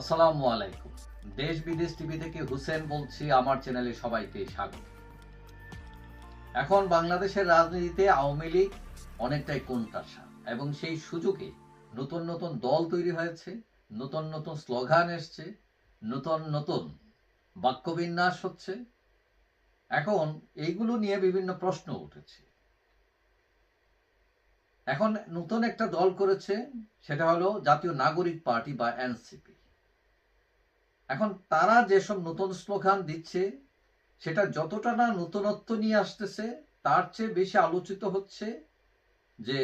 আসসালামু আলাইকুম। দেশ বিদেশ টিভি থেকে হুসেন বলছি, আমার চ্যানেলে সবাইকে স্বাগত। এখন বাংলাদেশের রাজনীতিতে আওয়ামী লীগ অনেকটাই এবং সেই সুযোগে নতুন নতুন দল তৈরি হয়েছে, নতুন নতুন স্লোগান এসছে, নতুন নতুন বাক্যবিন্যাস হচ্ছে। এখন এইগুলো নিয়ে বিভিন্ন প্রশ্ন উঠেছে। এখন নতুন একটা দল করেছে, সেটা হলো জাতীয় নাগরিক পার্টি বা এনসিপি। এখন তারা যেসব নতুন স্লোগান দিচ্ছে, সেটা যতটা না নতুনত্ব নিয়ে আসতেছে, তার চেয়ে বেশি আলোচিত হচ্ছে যে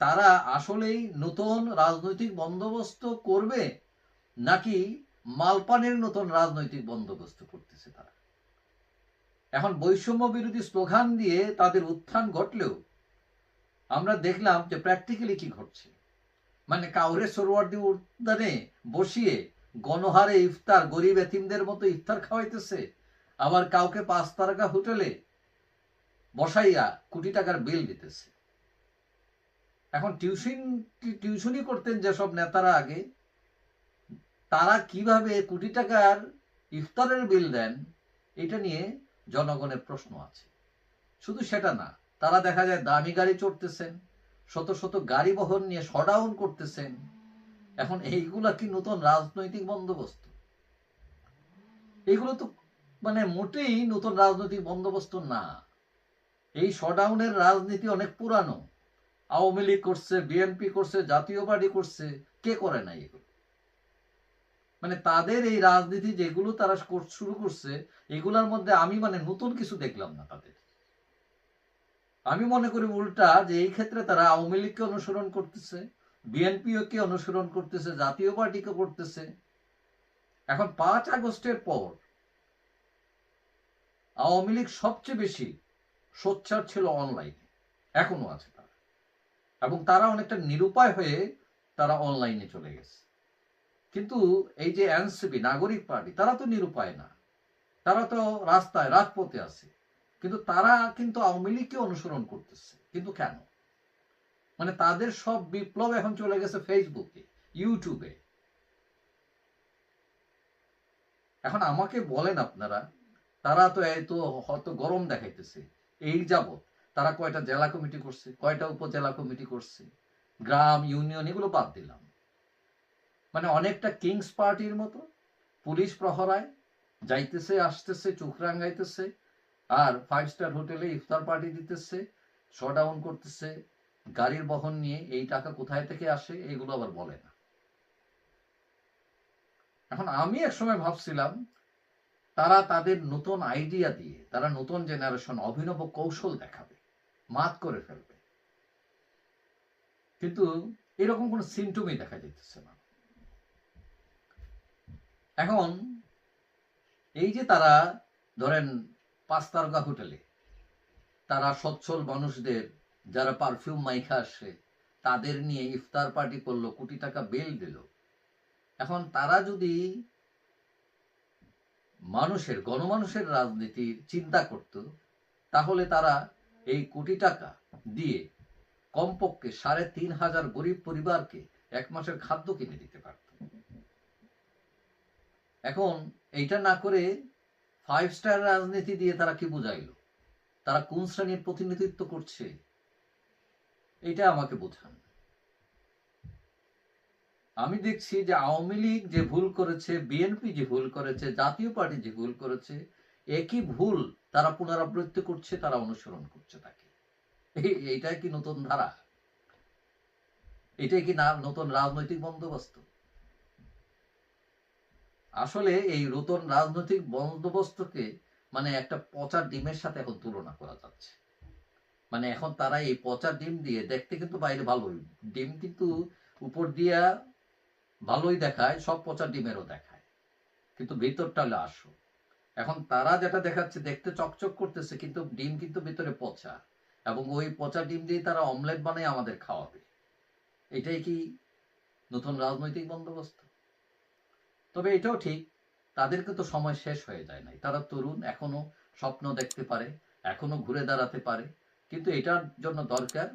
তারা আসলেই নতুন রাজনৈতিক বন্দোবস্ত করবে নাকি মালপানের নতুন রাজনৈতিক বন্দোবস্ত করতেছে তারা? এখন বৈষম্য বিরোধী স্লোগান দিয়ে তাদের উত্থান ঘটলেও আমরা দেখলাম যে প্র্যাকটিক্যালি কি ঘটছে। মানে কাউরে সরোয়ার্দি উদ্যানে বসিয়ে গণহারে ইফতার, গরিব এতিমদের মতো ইফতার খাওয়াইতেছে। আবার কাউকে পাঁচ তারকা হোটেলে বসাইয়া কোটি টাকার বিল দিতেছে। এখন টিউশন, টিউশনই করতেন যেসব নেতারা আগে, তারা কীভাবে কোটি টাকার ইফতারের বিল দেন, এটা নিয়ে জনগণের প্রশ্ন আছে। শুধু সেটা না, তারা দেখা যায় দামি গাড়ি চড়তেছেন, শত শত গাড়ি বহন নিয়ে শডাউন করতেছেন। এখন এইগুলা কি নতুন রাজনৈতিক বন্দোবস্ত? এইগুলো তো মানে মোটেই নতুন রাজনৈতিক বন্দোবস্ত না। এই শডাউনের রাজনীতি অনেক পুরানো। আওয়ামী লীগ করছে, বিএনপি করছে, জাতীয় পার্টি করছে, কে করে না এগুলো? মানে তাদের এই রাজনীতি যেগুলো তারা শুরু করছে, এগুলোর মধ্যে আমি মানে নতুন কিছু দেখলাম না তাদের। আমি মনে করি উল্টা যে এই ক্ষেত্রে তারা আওয়ামী লীগকে অনুসরণ করতেছে। বিএনপিও কে অনুসরণ করতেছে, জাতীয় পার্টিকে করতেছে। এখন পাঁচ আগস্টের পর আওয়ামী লীগ সবচেয়ে বেশি সোচ্চার ছিল অনলাইনে এখনও আছে তারা। এবং তারা অনেকটা নিরুপায় হয়ে তারা অনলাইনে চলে গেছে। কিন্তু এই যে এনসিপি, নাগরিক পার্টি, তারা তো নিরুপায় না। তারা তো রাস্তায়, রাজপথে আছে। কিন্তু তারা কিন্তু আওয়ামী লীগকে অনুসরণ করতেছে। কিন্তু কেন? মানে তাদের সব বিপ্লব এখন চলে গেছে ফেসবুকে ইউটিউবে এখন আমাকে বলেন আপনারা, তারা তো এই তো হয়তো গরম দেখাইতেছে, এই যাবৎ তারা কয়টা জেলা কমিটি করছে, কয়টা উপজেলা কমিটি করছে, গ্রাম, ইউনিয়ন এগুলো বাদ দিলাম। মানে অনেকটা কিংস পার্টির মতো, পুলিশ প্রহরায়, যাইতেছে, আসতেছে, চোখ আর ফাইভ স্টার হোটেলে ইফতার পার্টি দিতেছে শডাউন করতেছে গাড়ির বহন নিয়ে এই টাকা কোথায় থেকে আসে এগুলো আবার বলে না। এখন আমি একসময় ভাবছিলাম, তারা তাদের নতুন আইডিয়া দিয়ে, তারা নতুন জেনারেশন অভিনব কৌশল দেখাবে, মাত করে ফেলবে। কিন্তু এরকম কোনো সিমটমই দেখা যেতেছে না। এখন এই যে তারা, ধরেন পাঁচ তারকা হোটেলে, তারা সচ্ছল মানুষদের যারা পারফিউম মাইখা আসে, তাদের নিয়ে ইফতার পার্টি করল, কোটি টাকা বেল দিল। এখন তারা যদি মানুষের, গণমানুষের রাজনীতির চিন্তা করত, তাহলে তারা এই কোটি টাকা দিয়ে কমপক্ষে সাড়ে তিন হাজার গরিব পরিবারকে এক মাসের খাদ্য কিনে দিতে পারত। এখন এইটা না করে ফাইভ স্টার রাজনীতি দিয়ে তারা কি বুঝাইলো? তারা কোন শ্রেণির প্রতিনিধিত্ব করছে? এটা আমাকে বোঝান। আমি দেখছি যে আওয়ামী লীগ যে ভুল করেছে, বিএনপি যে ভুল করেছে, জাতীয় পার্টি যে ভুল করেছে, একই ভুল তারা পুনরাবৃত্তি করছে, তারা অনুসরণ করছে তাকে। এই- এইটাই কি নতুন ধারা? এটাই কি না, নতুন রাজনৈতিক বন্দোবস্ত? আসলে এই নতুন রাজনৈতিক বন্দোবস্তকে মানে একটা পচা ডিমের সাথে এখন তুলনা করা যাচ্ছে। মানে এখন তারা এই পচা ডিম দিয়ে দেখতে কিন্তু বাইরে ভালোই। ডিম কিন্তু উপর দিয়া ভালোই দেখায়, সব পচা ডিমেরও দেখায়। কিন্তু ভিতরটা হলো আসো এখন তারা যেটা দেখাচ্ছে, দেখতে চকচক করতেছে, কিন্তু ডিম কিন্তু ভিতরে পচা। এবং ওই পচা ডিম দিয়ে তারা অমলেট বানিয়ে আমাদের খাওয়াবে। এটাই কি নতুন রাজনৈতিক বন্দোবস্ত? তবে এটাও ঠিক, তাদেরকে তো সময় শেষ হয়ে যায় নাই। তারা তরুণ, এখনও স্বপ্ন দেখতে পারে, এখনও ঘুরে দাঁড়াতে পারে। কিন্তু এটার জন্য দরকার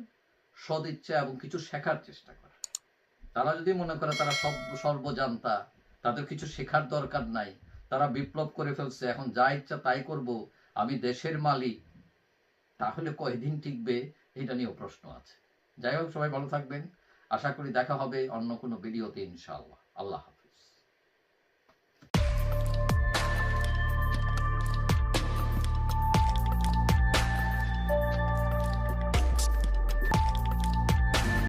সদিচ্ছা এবং কিছু শেখার চেষ্টা করা। তারা যদি মনে করে তারা সব সর্বজান্তা, তাদের কিছু শেখার দরকার নাই, তারা বিপ্লব করে ফেলছে, এখন যা ইচ্ছা তাই করব, আমি দেশের মালিক, তাহলে কয়দিন টিকবে এটা নিয়েও প্রশ্ন আছে। যাই হোক, সবাই ভালো থাকবেন। আশা করি দেখা হবে অন্য কোনো ভিডিওতে ইনশাআল্লাহ। আল্লাহ।